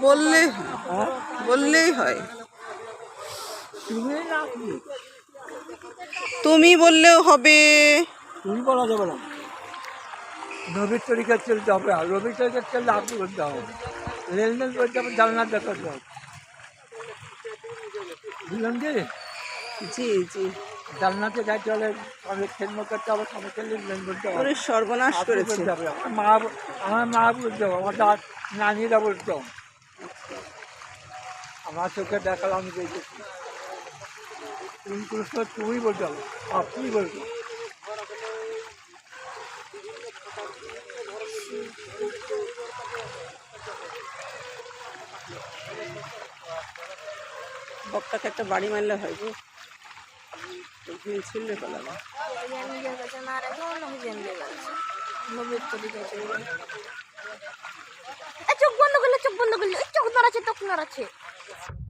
বললে হ্যাঁ বললেই হয়। তুমি বললেও হবে। তুমি বলা যাবে না। নবীর তরিকা চলতে হবে আর রবির তরিকা চললে আপনি করতে হবে। লেনদেন করতে হবে জানলার দেখাতে হবে। বুঝলাম যে জি জি। জানলাতে যাইতে হলে অনেক খেলম করতে হবে সমস্ত লেনদেন করতে হবে। সর্বনাশ করেছে। আমার মা আমার মা বলতে হবে আমার দাদ বলতে বলতো আমার চোখে দেখাল আমি দেখেছি তুমি প্রশ্ন তুমি বলতে হবে আপনি বলতে হবে। বকটাকে একটা বাড়ি মারলে হয় ছিঁড়লে তরিকা চলবে চোখ বন্ধ করলে চোখ বন্ধ করলে চোখ নড়াচ্ছে চোখ নড়াচ্ছে। have